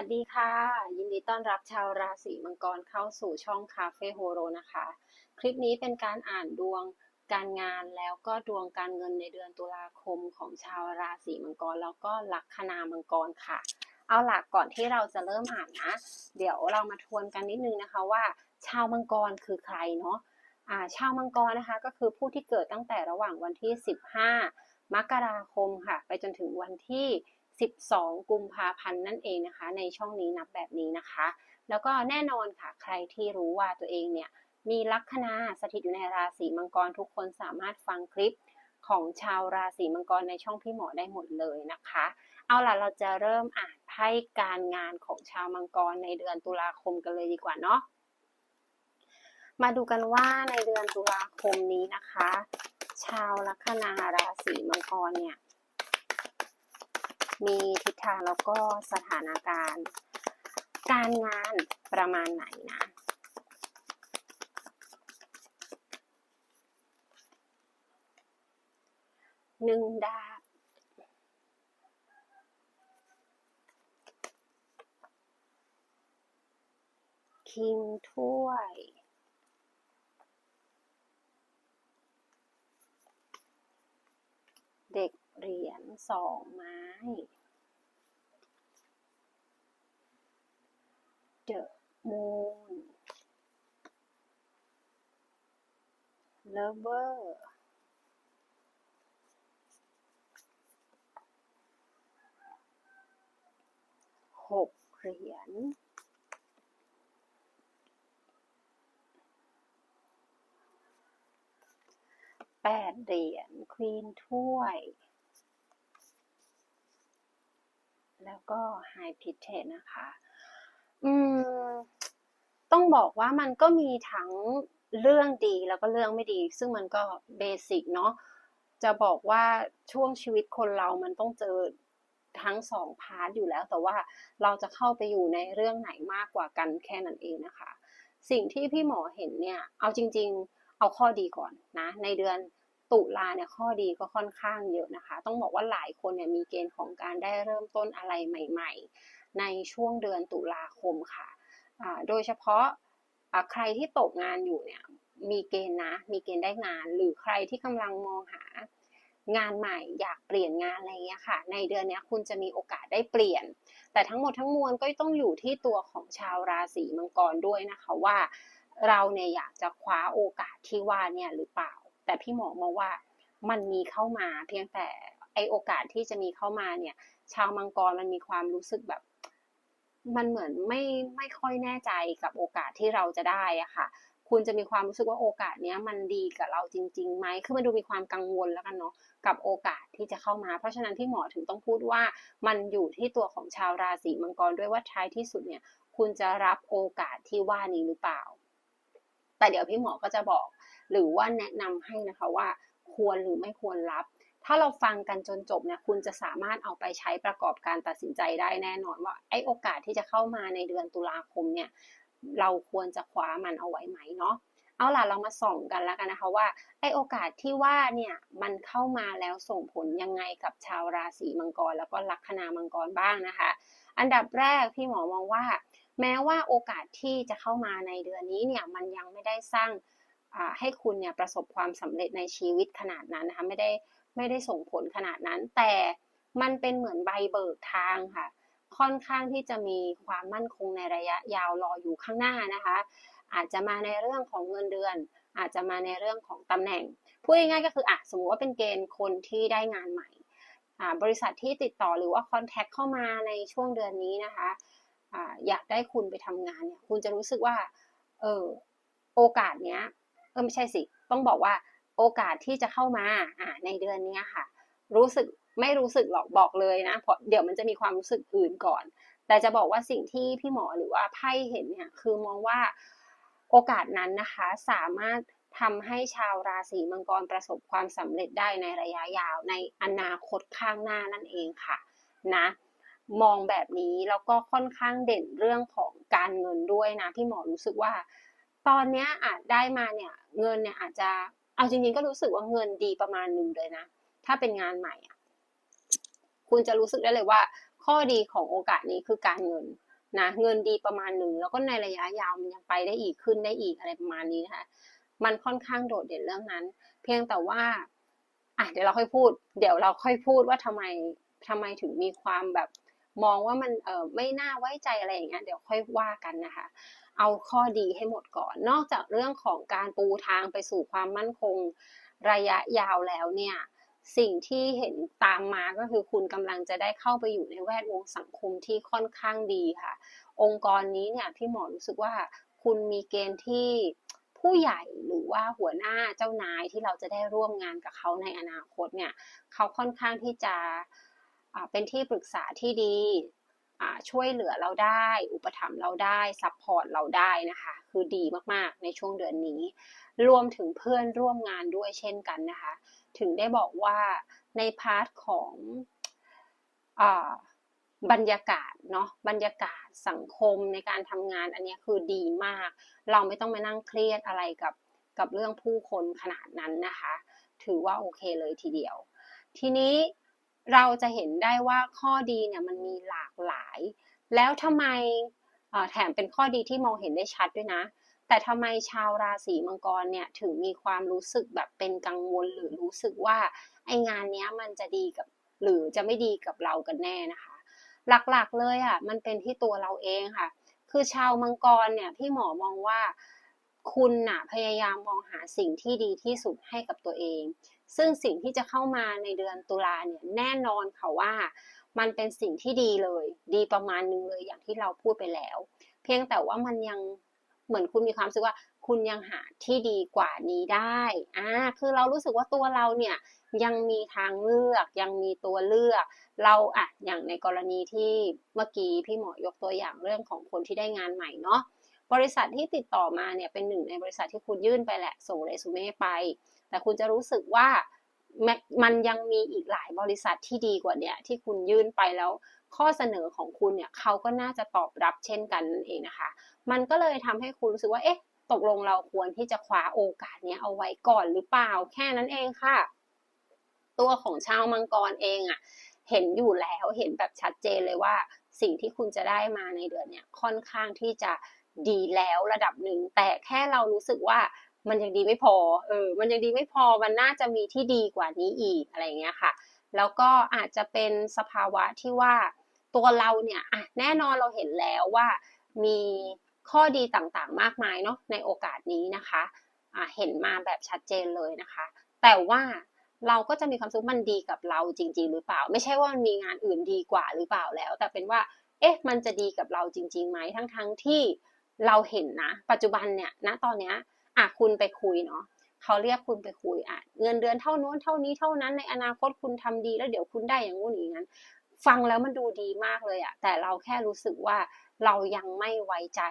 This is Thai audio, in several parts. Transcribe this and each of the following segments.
วัสดีค่ะ ยินดีต้อนรับชาวราศีมังกรเข้าสู่ช่องคาเฟ่โฮโรนะคะ คลิปนี้เป็นการอ่านดวงการงานแล้วก็ดวงการเงินในเดือนตุลาคมของชาวราศีมังกร แล้วก็ลัคนามังกรค่ะ เอาหลักก่อนที่เราจะเริ่มอ่านนะ เดี๋ยวเรามาทวนกันนิดนึงนะคะว่า ชาวมังกรคือใครเนาะอ่าชาวมังกรนะคะก็คือผู้ที่เกิดตั้งแต่ระหว่างวันที่ 15 มกราคมค่ะ ไปจนถึงวันที่ 12 กุมภาพันธ์นั่นเองนะคะ ในช่องนี้นับแบบนี้นะคะ แล้วก็แน่นอนค่ะใครที่รู้ว่าตัวเองเนี่ยมีลัคนาสถิตอยู่ในราศีมังกรทุกคนสามารถฟังคลิปของชาวราศีมังกรในช่องพี่หมอได้หมดเลยนะคะ เอาล่ะเราจะเริ่มอ่านไพ่การงานของชาวมังกรในเดือนตุลาคมกันเลยดีกว่าเนาะมาดูกันว่าในเดือนตุลาคมนี้นะคะ ชาวลัคนาราศีมังกรเนี่ย มีทิศทางแล้วก็สถานการณ์ การงานประมาณไหนนะหนึ่งดาบคิงถ้วยเด็กเหรียญสองไม้ เดอะมูนเลเวอร์หกเหรียญ แปดเหรียญ ควีนถ้วย แล้วก็ไฮพิเทนะคะ อืม ต้องบอกว่ามันก็มีทั้งเรื่องดีแล้วก็เรื่องไม่ดี ซึ่งมันก็เบสิกเนาะจะบอกว่าช่วงชีวิตคนเรามันต้องเจอทั้งสองพาร์ทอยู่แล้ว แต่ว่าเราจะเข้าไปอยู่ในเรื่องไหนมากกว่ากันแค่นั้นเองนะคะ สิ่งที่พี่หมอเห็นเนี่ย เอาจริง ๆ เอาข้อดีก่อนนะ ในเดือน ตุลาเนี่ยข้อดีก็ค่อนข้างเยอะนะคะ ต้องบอกว่าหลายคนเนี่ยมีเกณฑ์ของการได้เริ่มต้นอะไรใหม่ ๆ ในช่วงเดือนตุลาคมค่ะโดยเฉพาะอ่าใครที่ตกงานอยู่เนี่ยมีเกณฑ์นะ มีเกณฑ์ได้งาน หรือใครที่กำลังมองหางานใหม่อยากเปลี่ยนงานอะไรเงี้ยค่ะ ในเดือนนี้คุณจะมีโอกาสได้เปลี่ยน แต่ทั้งหมดทั้งมวลก็ต้องอยู่ที่ตัวของชาวราศีมังกรด้วยนะคะว่า เราเนี่ยอยากจะคว้าโอกาสที่ว่าเนี่ยหรือเปล่า แต่พี่หมอมองว่ามันมีเข้ามา เพียงแต่ไอโอกาสที่จะมีเข้ามาเนี่ย ชาวมังกรมันมีความรู้สึกแบบ มันเหมือนไม่ไม่ค่อยแน่ใจกับโอกาสที่เราจะได้อะค่ะ คุณจะมีความรู้สึกว่าโอกาสเนี้ยมันดีกับเราจริงๆไหมคือมันดูมีความกังวลแล้วกันเนาะกับโอกาสที่จะเข้ามา เพราะฉะนั้นพี่หมอถึงต้องพูดว่า มันอยู่ที่ตัวของชาวราศีมังกรด้วยว่าท้ายที่สุดเนี่ย คุณจะรับโอกาสที่ว่านี้หรือเปล่า แต่เดี๋ยวพี่หมอก็จะบอก หรือว่าแนะนำให้นะคะว่าควรหรือไม่ควรรับ ถ้าเราฟังกันจนจบเนี่ยคุณจะสามารถเอาไปใช้ประกอบการตัดสินใจได้แน่นอนว่าไอ้โอกาสที่จะเข้ามาในเดือนตุลาคมเนี่ยเราควรจะคว้ามันเอาไว้ไหมเนาะเอาล่ะเรามาส่องกันแล้วกันนะคะว่าไอโอกาสที่ว่าเนี่ยมันเข้ามาแล้วส่งผลยังไงกับชาวราศีมังกร แล้วก็ลัคนามังกรบ้างนะคะ อันดับแรกพี่หมอมองว่า แม้ว่าโอกาสที่จะเข้ามาในเดือนนี้เนี่ยมันยังไม่ได้สร้าง ให้คุณเนี่ยประสบความสำเร็จในชีวิตขนาดนั้นนะคะไม่ได้ไม่ได้ส่งผลขนาดนั้น แต่มันเป็นเหมือนใบเบิกทางค่ะ ค่อนข้างที่จะมีความมั่นคงในระยะยาวรออยู่ข้างหน้านะคะ อาจจะมาในเรื่องของเงินเดือน อาจจะมาในเรื่องของตำแหน่งพูดง่ายๆก็คืออะสมมติว่าเป็นเกณฑ์คนที่ได้งานใหม่บริษัทที่ติดต่อหรือว่าคอนแทคเข้ามาในช่วงเดือนนี้นะคะอะอยากได้คุณไปทำงานเนี่ยคุณจะรู้สึกว่าเออโอกาสเนี้ย เออไม่ใช่สิ ต้องบอกว่าโอกาสที่จะเข้ามาอ่าในเดือนนี้ค่ะ รู้สึกไม่รู้สึกหรอกบอกเลยนะเพราะเดี๋ยวมันจะมีความรู้สึกอื่นก่อน แต่จะบอกว่าสิ่งที่พี่หมอหรือว่าไพ่เห็นเนี่ยคือมองว่าโอกาสนั้นนะคะสามารถทำให้ชาวราศีมังกรประสบความสำเร็จได้ในระยะยาวในอนาคตข้างหน้านั่นเองค่ะนะมองแบบนี้แล้วก็ค่อนข้างเด่นเรื่องของการเงินด้วยนะพี่หมอรู้สึกว่า ตอนนี้อาจได้มาเนี่ยเงินเนี่ยอาจจะเอาจริงๆก็รู้สึกว่าเงินดีประมาณหนึ่งเลยนะ ถ้าเป็นงานใหม่อะคุณจะรู้สึกได้เลยว่า ข้อดีของโอกาสนี้คือการเงินนะเงินดีประมาณหนึ่งแล้วก็ในระยะยาวมันยังไปได้อีกขึ้นได้อีกอะไรประมาณนี้นะคะมันค่อนข้างโดดเด่นเรื่องนั้น เพียงแต่ว่าอะเดี๋ยวเราค่อยพูด เดี๋ยวเราค่อยพูดว่าทำไมทำไมถึงมีความแบบมองว่ามันเออไม่น่าไว้ใจอะไรอย่างเงี้ยเดี๋ยวค่อยว่ากันนะคะ เอาข้อดีให้หมดก่อน นอกจากเรื่องของการปูทางไปสู่ความมั่นคงระยะยาวแล้วเนี่ยสิ่งที่เห็นตามมาก็คือคุณกำลังจะได้เข้าไปอยู่ในแวดวงสังคมที่ค่อนข้างดีค่ะ องค์กรนี้เนี่ยพี่หมอรู้สึกว่าคุณมีเกณฑ์ที่ผู้ใหญ่หรือว่าหัวหน้าเจ้านายที่เราจะได้ร่วมงานกับเขาในอนาคตเนี่ยเขาค่อนข้างที่จะเป็นที่ปรึกษาที่ดี ช่วยเหลือเราได้ อุปถัมภ์เราได้ซัพพอร์ตเราได้นะคะ คือดีมากๆในช่วงเดือนนี้ รวมถึงเพื่อนร่วมงานด้วยเช่นกันนะคะ ถึงได้บอกว่าในพาร์ทของบรรยากาศเนาะบรรยากาศสังคมในการทำงานอันนี้คือดีมาก เราไม่ต้องมานั่งเครียดอะไรกับกับเรื่องผู้คนขนาดนั้นนะคะ ถือว่าโอเคเลยทีเดียว ทีนี้ เราจะเห็นได้ว่าข้อดีเนี่ยมันมีหลากหลาย แล้วทำไมแถมเป็นข้อดีที่มองเห็นได้ชัดด้วยนะ แต่ทำไมชาวราศีมังกรเนี่ยถึงมีความรู้สึกแบบเป็นกังวลหรือรู้สึกว่าไองานนี้มันจะดีกับหรือจะไม่ดีกับเรากันแน่นะคะ หลักๆเลยอะมันเป็นที่ตัวเราเองค่ะ คือชาวมังกรเนี่ยพี่หมอมองว่าคุณน่ะพยายามมองหาสิ่งที่ดีที่สุดให้กับตัวเอง ซึ่งสิ่งที่จะเข้ามาในเดือนตุลาเนี่ยแน่นอนค่ะว่า มันเป็นสิ่งที่ดีเลย ดีประมาณนึงเลยอย่างที่เราพูดไปแล้ว เพียงแต่ว่ามันยังเหมือนคุณมีความรู้สึกว่าคุณยังหาที่ดีกว่านี้ได้อ่าคือเรารู้สึกว่าตัวเราเนี่ยยังมีทางเลือก ยังมีตัวเลือก เราอะอย่างในกรณีที่เมื่อกี้พี่หมอยกตัวอย่างเรื่องของคนที่ได้งานใหม่เนาะบริษัทที่ติดต่อมาเนี่ยเป็นหนึ่งในบริษัทที่คุณยื่นไปแหละส่งเรซูเม่ไป แต่คุณจะรู้สึกว่ามันยังมีอีกหลายบริษัทที่ดีกว่าเนี่ยที่คุณยื่นไปแล้ว ข้อเสนอของคุณเนี่ยเขาก็น่าจะตอบรับเช่นกันนั่นเองนะคะ มันก็เลยทำให้คุณรู้สึกว่าเอ๊ะตกลงเราควรที่จะคว้าโอกาสนี้เอาไว้ก่อนหรือเปล่าแค่นั้นเองค่ะ ตัวของชาวมังกรเองอะ่ะเห็นอยู่แล้วเห็นแบบชัดเจนเลยว่า สิ่งที่คุณจะได้มาในเดือนเนี่ยค่อนข้างที่จะดีแล้วระดับหนึ่งแต่แค่เรารู้สึกว่า มันยังดีไม่พอ เออ มันยังดีไม่พอ มันน่าจะมีที่ดีกว่านี้อีกอะไรเงี้ยค่ะ แล้วก็อาจจะเป็นสภาวะที่ว่าตัวเราเนี่ยอะแน่นอนเราเห็นแล้วว่ามีข้อดีต่างๆ มากมายเนาะในโอกาสนี้นะคะอะเห็นมาแบบชัดเจนเลยนะคะ แต่ว่าเราก็จะมีความสุขมันดีกับเราจริง ๆ หรือเปล่า ไม่ใช่ว่ามันมีงานอื่นดีกว่าหรือเปล่าแล้ว แต่เป็นว่า เอ๊ะ มันจะดีกับเราจริงๆไหมทั้งๆทที่เราเห็นนะ ปัจจุบันเนี่ยณตอนเนี้ย อะคุณไปคุยเนาะเขาเรียกคุณไปคุยอะเงินเดือนเท่านู้นเท่านี้เท่านั้นในอนาคตคุณทำดีแล้วเดี๋ยวคุณได้อย่างงู้นอย่างนั้น ฟังแล้วมันดูดีมากเลยอะแต่เราแค่รู้สึกว่าเรายังไม่ไว้ใจ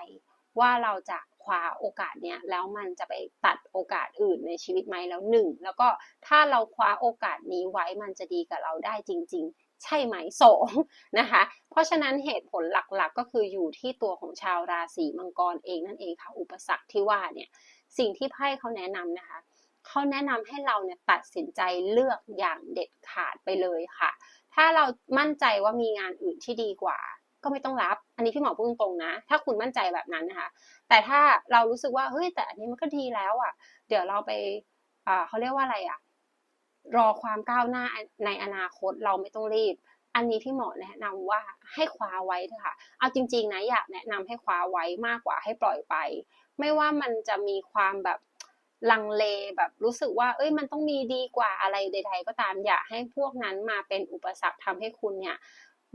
ว่าเราจะคว้าโอกาสเนี้ยแล้วมันจะไปตัดโอกาสอื่นในชีวิตไหมแล้วหนึ่งแล้วก็ถ้าเราคว้าโอกาสนี้ไว้มันจะดีกับเราได้จริง ๆใช่ไหมสองนะคะ เพราะฉะนั้นเหตุผลหลักๆ ก็คืออยู่ที่ตัวของชาวราศีมังกรเองนั่นเองค่ะ อุปสรรคที่ว่าเนี่ย สิ่งที่ไพ่เขาแนะนำนะคะเขาแนะนำให้เราเนี่ยตัดสินใจเลือกอย่างเด็ดขาดไปเลยค่ะ ถ้าเรามั่นใจว่ามีงานอื่นที่ดีกว่า ก็ไม่ต้องรับ อันนี้พี่หมอพูดตรงๆนะ ถ้าคุณมั่นใจแบบนั้นนะคะ แต่ถ้าเรารู้สึกว่าเฮ้ยแต่อันนี้มันก็ดีแล้วอะ เดี๋ยวเราไปเขาเรียกว่าอะไรอะรอความก้าวหน้าในอนาคตเราไม่ต้องรีบ อันนี้พี่หมอแนะนำว่าให้คว้าไว้เถอะค่ะ เอาจริง ๆนะอยากแนะนำให้คว้าไว้มากกว่าให้ปล่อยไป ไม่ว่ามันจะมีความแบบลังเลแบบรู้สึกว่า เอ้ยมันต้องมีดีกว่าอะไรใด ๆ ก็ตามอย่าให้พวกนั้นมาเป็นอุปสรรคทำให้คุณเนี่ย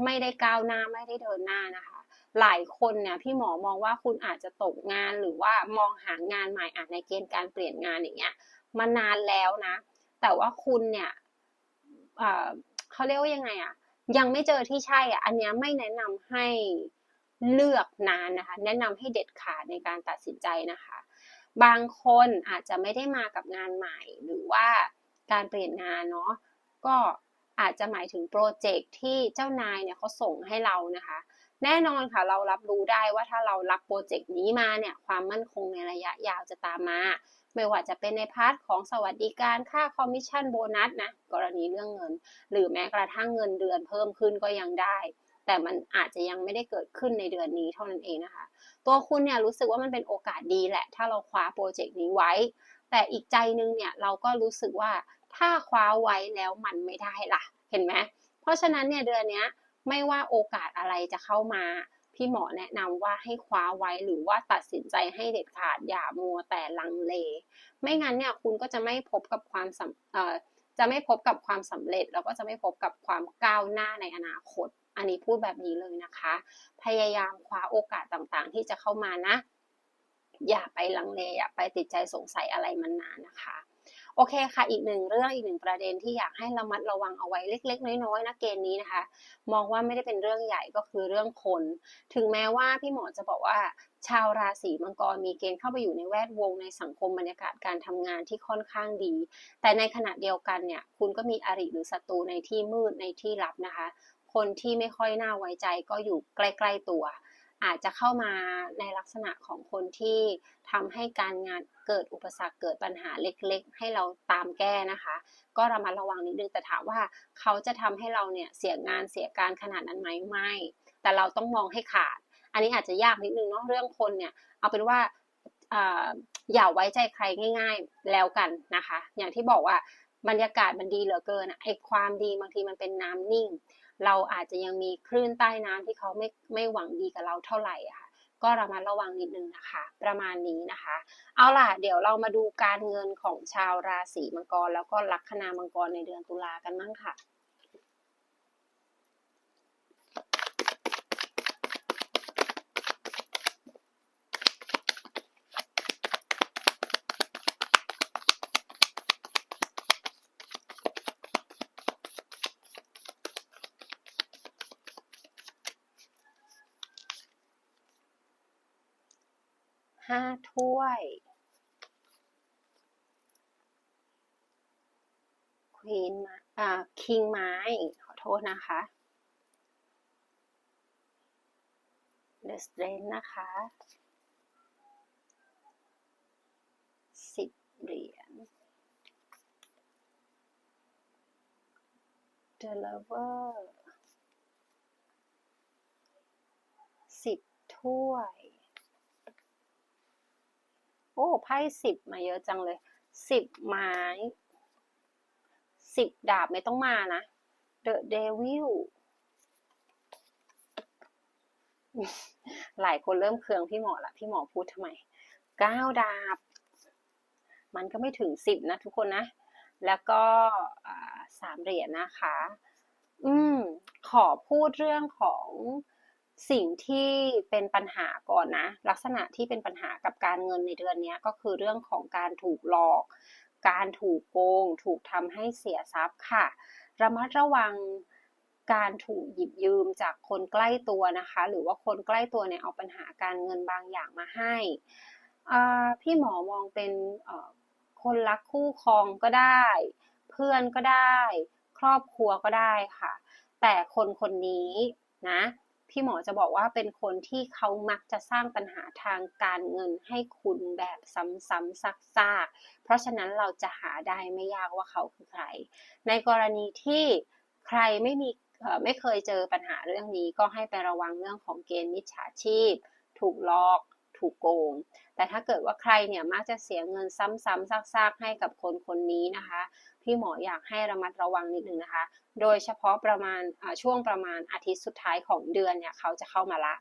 ไม่ได้ก้าวหน้าไม่ได้เดินหน้านะคะ หลายคนเนี่ยพี่หมอมองว่าคุณอาจจะตกงานหรือว่ามองหางานใหม่อาจในเกณฑ์การเปลี่ยนงานอย่างเงี้ยมานานแล้วนะ แต่ว่าคุณเนี่ยเขาเรียกว่ายังไงอะ่ะยังไม่เจอที่ใช่อะอันนี้ไม่แนะนำให้ เลือกนานนะคะ แนะนำให้เด็ดขาดในการตัดสินใจนะคะ บางคนอาจจะไม่ได้มากับงานใหม่ หรือว่าการเปลี่ยนงานเนาะก็อาจจะหมายถึงโปรเจกต์ที่เจ้านายเนี่ยเขาส่งให้เรานะคะ แน่นอนค่ะเรารับรู้ได้ว่าถ้าเรารับโปรเจกต์นี้มาเนี่ยความมั่นคงในระยะยาวจะตามมาไม่ว่าจะเป็นในพาร์ทของสวัสดิการค่าคอมมิชชั่นโบนัสนะกรณีเรื่องเงิน หรือแม้กระทั่งเงินเดือนเพิ่มขึ้นก็ยังได้ แต่มันอาจจะยังไม่ได้เกิดขึ้นในเดือนนี้เท่านั้นเองนะคะ ตัวคุณเนี่ยรู้สึกว่ามันเป็นโอกาสดีแหละ ถ้าเราคว้าโปรเจกต์นี้ไว้ แต่อีกใจนึงเนี่ยเราก็รู้สึกว่าถ้าคว้าไว้แล้วมันไม่ได้ล่ะ เห็นไหมเพราะฉะนั้นเนี่ยเดือนนี้ไม่ว่าโอกาสอะไรจะเข้ามา พี่หมอแนะนำว่าให้คว้าไว้หรือว่าตัดสินใจให้เด็ดขาดอย่ามัวแต่ลังเล ไม่งั้นเนี่ยคุณก็จะไม่พบกับความสำจะไม่พบกับความสำเร็จ แล้วก็จะไม่พบกับความก้าวหน้าในอนาคต อันนี้พูดแบบนี้เลยนะคะ พยายามคว้าโอกาสต่างๆ ที่จะเข้ามานะ อย่าไปลังเลอย่าไปติดใจสงสัยอะไรมันนานนะคะโอเคค่ะอีกหนึ่งเรื่องอีกหนึ่งประเด็นที่อยากให้ระมัดระวังเอาไว้เล็ก ๆ น้อยๆนะเกณฑ์นี้นะคะ มองว่าไม่ได้เป็นเรื่องใหญ่ก็คือเรื่องคน ถึงแม้ว่าพี่หมอจะบอกว่า ชาวราศีมังกรมีเกณฑ์เข้าไปอยู่ในแวดวงในสังคมบรรยากาศการทำงานที่ค่อนข้างดี แต่ในขณะเดียวกันเนี่ยคุณก็มีอริหรือศัตรูในที่มืดในที่ลับนะคะ คนที่ไม่ค่อยน่าไว้ใจก็อยู่ใกล้ๆตัว อาจจะเข้ามาในลักษณะของคนที่ทำให้การงานเกิดอุปสรรคเกิดปัญหาเล็กๆ ให้เราตามแก้นะคะ ก็ระมัดระวังนิดนึงแต่ถามว่าเขาจะทำให้เราเนี่ยเสียงานเสียการขนาดนั้นไหมไม่ แต่เราต้องมองให้ขาด อันนี้อาจจะยากนิดนึงเนาะเรื่องคนเนี่ยเอาเป็นว่าอย่าไว้ใจใครง่าย ๆแล้วกันนะคะ อย่างที่บอกว่าบรรยากาศมันดีเหลือเกินไอ้ความดีบางทีมันเป็นน้ำนิ่ง เราอาจจะยังมีคลื่นใต้น้ำที่เขาไม่ไม่หวังดีกับเราเท่าไหร่ค่ะก็ระมัดระวังนิดนึงนะคะ ประมาณนี้นะคะ เอาล่ะ เดี๋ยวเรามาดูการเงินของชาวราศีมังกร แล้วก็ลัคนามังกรในเดือนตุลากันบ้างค่ะ ห้าถ้วย ควีนอ่าคิงไม้ ขอโทษนะคะเดสเ r นนะคะสิบเหรียญ The Lover สิบถ้วย โอ้ไพ่สิบมาเยอะจังเลยสิบไม้สิบดาบไม่ต้องมานะ The Devil หลายคนเริ่มเคืองพี่หมอละพี่หมอพูดทำไมเก้าดาบ มันก็ไม่ถึงสิบนะทุกคนนะ แล้วก็สามเหรียญนะคะ อืม ขอพูดเรื่องของ สิ่งที่เป็นปัญหาก่อนนะ ลักษณะที่เป็นปัญหากับการเงินในเดือนนี้ก็คือเรื่องของการถูกหลอก การถูกโกง ถูกทำให้เสียทรัพย์ค่ะ ระมัดระวังการถูกหยิบยืมจากคนใกล้ตัวนะคะ หรือว่าคนใกล้ตัวเนี่ยเอาปัญหาการเงินบางอย่างมาให้ พี่หมอมองเป็นคนรักคู่ครองก็ได้ เพื่อนก็ได้ ครอบครัวก็ได้ค่ะ แต่คนคนนี้นะ พี่หมอจะบอกว่าเป็นคนที่เขามักจะสร้างปัญหาทางการเงินให้คุณแบบซ้ำๆซักๆ เพราะฉะนั้นเราจะหาได้ไม่ยากว่าเขาคือใคร ในกรณีที่ใครไม่มีไม่เคยเจอปัญหาเรื่องนี้ก็ให้ไประวังเรื่องของเกณฑ์มิจฉาชีพ ถูกลอก ถูกโกง แต่ถ้าเกิดว่าใครเนี่ยมักจะเสียเงินซ้ำๆซากๆให้กับคนคนนี้นะคะ พี่หมออยากให้ระมัดระวังนิดนึงนะคะ โดยเฉพาะประมาณช่วงประมาณอาทิตย์สุดท้ายของเดือนเนี่ยเขาจะเข้ามาละ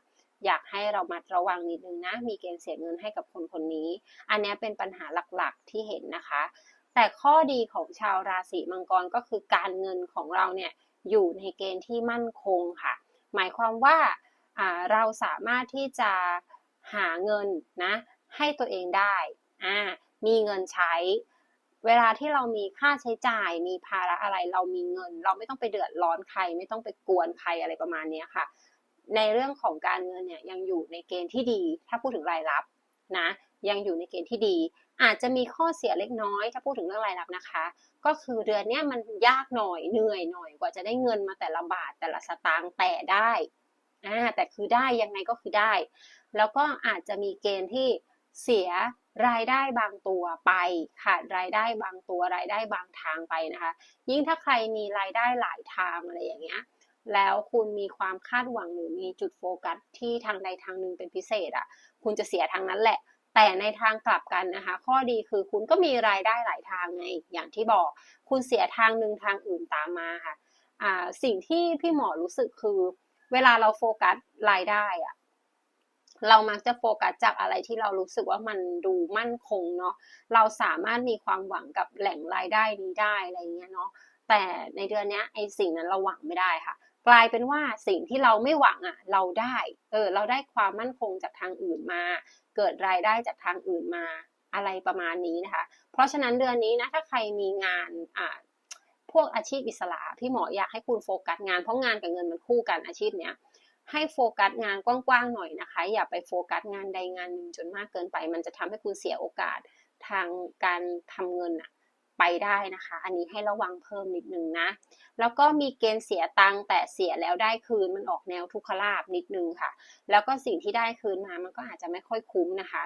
อยากให้เรามัดระวังนิดนึงนะ มีเกณฑ์เสียเงินให้กับคนคนนี้ อันนี้เป็นปัญหาหลักๆที่เห็นนะคะ แต่ข้อดีของชาวราศีมังกรก็คือการเงินของเราเนี่ยอยู่ในเกณฑ์ที่มั่นคงค่ะ หมายความว่าเราสามารถที่จะหาเงินนะให้ตัวเองได้ มีเงินใช้ เวลาที่เรามีค่าใช้จ่าย มีภาระอะไร เรามีเงิน เราไม่ต้องไปเดือดร้อนใคร ไม่ต้องไปกวนใครอะไรประมาณนี้ค่ะ ในเรื่องของการเงินเนี่ยยังอยู่ในเกณฑ์ที่ดี ถ้าพูดถึงรายรับนะ ยังอยู่ในเกณฑ์ที่ดี อาจจะมีข้อเสียเล็กน้อย ถ้าพูดถึงเรื่องรายรับนะคะ ก็คือเดือนนี้มันยากหน่อย เหนื่อยหน่อย กว่าจะได้เงินมาแต่ละบาทแต่ละสตางค์แต่ได้อ่าแต่คือได้ยังไงก็คือได้ แล้วก็อาจจะมีเกณฑ์ที่เสีย รายได้บางตัวไปขาดรายได้บางตัวรายได้บางทางไปนะคะ ยิ่งถ้าใครมีรายได้หลายทางอะไรอย่างเงี้ยแล้วคุณมีความคาดหวังหรือมีจุดโฟกัสที่ทางใดทางหนึ่งเป็นพิเศษอะ คุณจะเสียทางนั้นแหละ แต่ในทางกลับกันนะคะ ข้อดีคือคุณก็มีรายได้หลายทางไงอย่างที่บอก คุณเสียทางหนึ่งทางอื่นตามมาค่ะอ่าสิ่งที่พี่หมอรู้สึกคือ เวลาเราโฟกัสรายได้อะ เรามักจะโฟกัสจากอะไรที่เรารู้สึกว่ามันดูมั่นคงเนาะเราสามารถมีความหวังกับแหล่งรายได้นี้ได้อะไรเงี้ยเนาะแต่ในเดือนนี้ไอ้สิ่งนั้นเราหวังไม่ได้ค่ะ กลายเป็นว่าสิ่งที่เราไม่หวังอะเราได้เออเราได้ความมั่นคงจากทางอื่นมา เกิดรายได้จากทางอื่นมาอะไรประมาณนี้นะคะ เพราะฉะนั้นเดือนนี้นะถ้าใครมีงานอ่าพวกอาชีพอิสระพี่หมออยากให้คุณโฟกัสงานเพราะงานกับเงินมันคู่กันอาชีพเนี้ย ให้โฟกัสงานกว้างๆหน่อยนะคะ อย่าไปโฟกัสงานใดงานหนึ่งจนมากเกินไป มันจะทำให้คุณเสียโอกาสทางการทำเงินอะไปได้นะคะ อันนี้ให้ระวังเพิ่มนิดนึงนะ แล้วก็มีเกณฑ์เสียตังค์แต่เสียแล้วได้คืนมันออกแนวทุกขลาบนิดนึงค่ะ แล้วก็สิ่งที่ได้คืนมามันก็อาจจะไม่ค่อยคุ้มนะคะ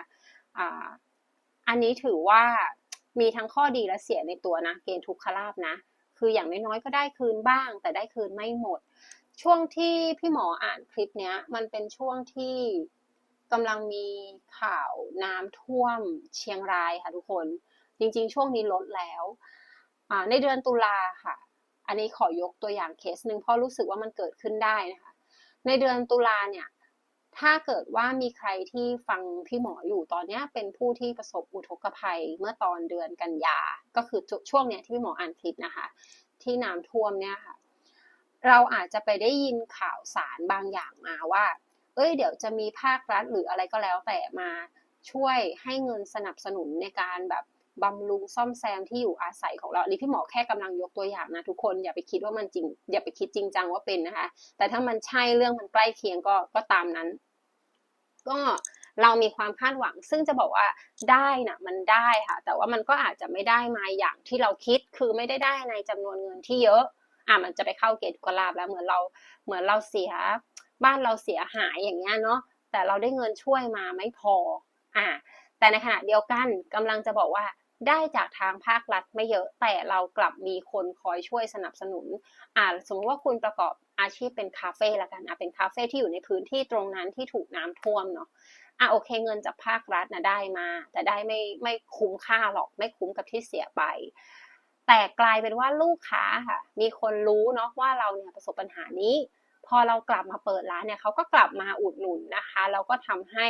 อ่าอันนี้ถือว่ามีทั้งข้อดีและเสียในตัวนะ เกณฑ์ทุกขลาบนะ คืออย่างน้อยๆก็ได้คืนบ้าง แต่ได้คืนไม่หมด ช่วงที่พี่หมออ่านคลิปเนี้ย มันเป็นช่วงที่กำลังมีข่าวน้ำท่วมเชียงรายค่ะทุกคน จริงๆ ช่วงนี้ลดแล้วในเดือนตุลาค่ะ อันนี้ขอยกตัวอย่างเคสหนึ่งเพราะรู้สึกว่ามันเกิดขึ้นได้นะคะ ในเดือนตุลาเนี่ย ถ้าเกิดว่ามีใครที่ฟังพี่หมออยู่ตอนนี้เป็นผู้ที่ประสบอุทกภัยเมื่อตอนเดือนกันยา ก็คือช่วงเนี้ยที่พี่หมออ่านคลิปนะคะ ที่น้ำท่วมเนี่ยค่ะ เราอาจจะไปได้ยินข่าวสารบางอย่างมาว่า เอ้ย เดี๋ยวจะมีภาครัฐหรืออะไรก็แล้วแต่มาช่วยให้เงินสนับสนุนในการแบบบำรุงซ่อมแซมที่อยู่อาศัยของเราอันนี้พี่หมอแค่กำลังยกตัวอย่างนะทุกคนอย่าไปคิดว่ามันจริง อย่าไปคิดจริงจังว่าเป็นนะคะ แต่ถ้ามันใช่เรื่องมันใกล้เคียงก็ก็ตามนั้น ก็เรามีความคาดหวัง ซึ่งจะบอกว่าได้นะมันได้ค่ะ แต่ว่ามันก็อาจจะไม่ได้มาอย่างที่เราคิดคือไม่ได้ได้ในจำนวนเงินที่เยอะ อะมันจะไปเข้าเกณฑ์กลาบแล้วเหมือนเราเหมือนเราเสียบ้านเราเสียหายอย่างเงี้ยเนาะแต่เราได้เงินช่วยมาไม่พออะแต่ในขณะเดียวกันกำลังจะบอกว่าได้จากทางภาครัฐไม่เยอะแต่เรากลับมีคนคอยช่วยสนับสนุนอ่าสมมติว่าคุณประกอบอาชีพเป็นคาเฟ่ละกันอะเป็นคาเฟ่ที่อยู่ในพื้นที่ตรงนั้นที่ถูกน้ำท่วมเนาะอะโอเคเงินจากภาครัฐนะได้มา แต่ได้ไม่ไม่คุ้มค่าหรอกไม่คุ้มกับที่เสียไป แต่กลายเป็นว่าลูกค้าค่ะ มีคนรู้เนาะว่าเราเนี่ยประสบปัญหานี้ พอเรากลับมาเปิดร้านเนี่ยเขาก็กลับมาอุดหนุนนะคะแล้วก็ทำให้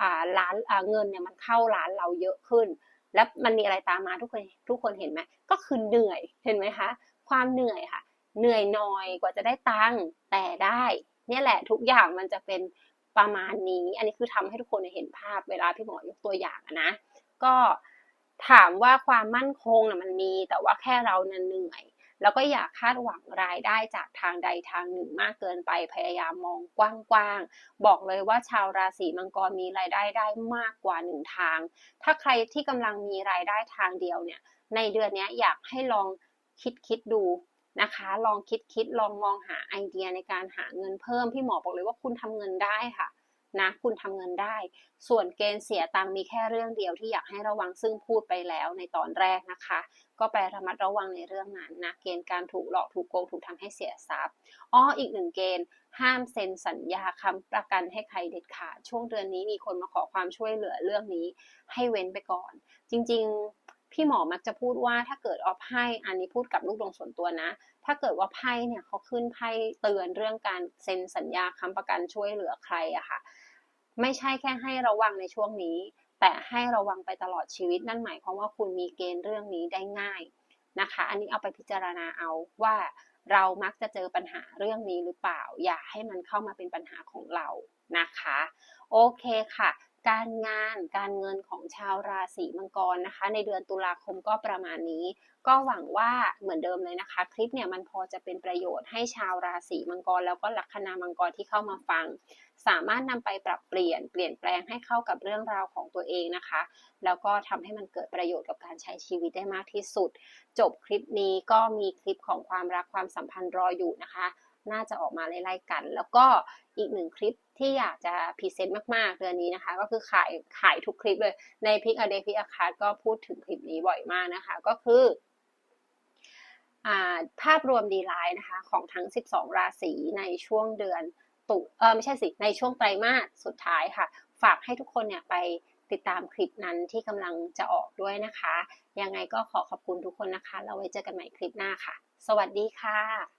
อาร้านเงินเนี่ยมันเข้าร้านเราเยอะขึ้น แล้วมันมีอะไรตามมาทุกคนทุกคนเห็นไหมก็คือเหนื่อยเห็นไหมคะ ความเหนื่อยค่ะ เหนื่อยหน่อยกว่าจะได้ตังค์แต่ได้ เนี่ยแหละทุกอย่างมันจะเป็นประมาณนี้ อันนี้คือทำให้ทุกคนเห็นภาพเวลาพี่หมอยกตัวอย่างนะ ก็ ถามว่าความมั่นคงนะมันมี แต่ว่าแค่เรานั้นเหนื่อย แล้วก็อย่าคาดหวังรายได้จากทางใดทางหนึ่งมากเกินไปพยายามมองกว้างๆบอกเลยว่าชาวราศีมังกรมีรายได้ได้มากกว่าหนึ่งทาง ถ้าใครที่กำลังมีรายได้ทางเดียวเนี่ย ในเดือนนี้อยากให้ลองคิดคิดดูนะคะ ลองคิดคิดลองมองหาไอเดียในการหาเงินเพิ่มพี่หมอบอกเลยว่าคุณทำเงินได้ค่ะ นะคุณทำเงินได้ ส่วนเกณฑ์เสียตังมีแค่เรื่องเดียวที่อยากให้ระวังซึ่งพูดไปแล้วในตอนแรกนะคะ ก็ไประมัดระวังในเรื่องนั้นนะเกณฑ์การถูกหลอกถูกโกงถูกทำให้เสียทรัพย์อ้ออีกหนึ่งเกณฑ์ห้ามเซ็นสัญญาค้ำประกันให้ใครเด็ดขาดช่วงเดือนนี้มีคนมาขอความช่วยเหลือเรื่องนี้ ให้เว้นไปก่อน จริงๆ พี่หมอมักจะพูดว่าถ้าเกิดออฟไพ่อันนี้พูดกับลูกดวงส่วนตัวนะ ถ้าเกิดว่าไพ่เนี่ยเขาขึ้นไพ่เตือนเรื่องการเซ็นสัญญาค้ำประกันช่วยเหลือใครอะค่ะ ไม่ใช่แค่ให้ระวังในช่วงนี้ แต่ให้ระวังไปตลอดชีวิตนั่นหมายความว่าคุณมีเกณฑ์เรื่องนี้ได้ง่ายนะคะ อันนี้เอาไปพิจารณาเอาว่าเรามักจะเจอปัญหาเรื่องนี้หรือเปล่า อย่าให้มันเข้ามาเป็นปัญหาของเรานะคะ โอเคค่ะ การงานการเงินของชาวราศีมังกรนะคะ ในเดือนตุลาคมก็ประมาณนี้ ก็หวังว่าเหมือนเดิมเลยนะคะ คลิปเนี่ยมันพอจะเป็นประโยชน์ให้ชาวราศีมังกร แล้วก็ลัคนามังกรที่เข้ามาฟัง สามารถนำไปปรับเปลี่ยนเปลี่ยนแปลงให้เข้ากับเรื่องราวของตัวเองนะคะ แล้วก็ทำให้มันเกิดประโยชน์กับการใช้ชีวิตได้มากที่สุด จบคลิปนี้ก็มีคลิปของความรักความสัมพันธ์รออยู่นะคะ น่าจะออกมาไล่ๆกัน แล้วก็อีกหนึ่งคลิป ที่อยากจะพรีเซนต์มากๆเดือนนี้นะคะ ก็คือขายขายทุกคลิปเลย ในพิกอเดพิกอาคาร์ก็พูดถึงคลิปนี้บ่อยมากนะคะ ก็คือภาพรวมดีไลน์นะคะของทั้ง 12 ราศีในช่วงเดือนตุเออไม่ใช่สิในช่วงไตรมาสสุดท้ายค่ะ ฝากให้ทุกคนเนี่ยไปติดตามคลิปนั้นที่กำลังจะออกด้วยนะคะ ยังไงก็ขอขอบคุณทุกคนนะคะ เราไว้เจอกันใหม่คลิปหน้าค่ะ สวัสดีค่ะ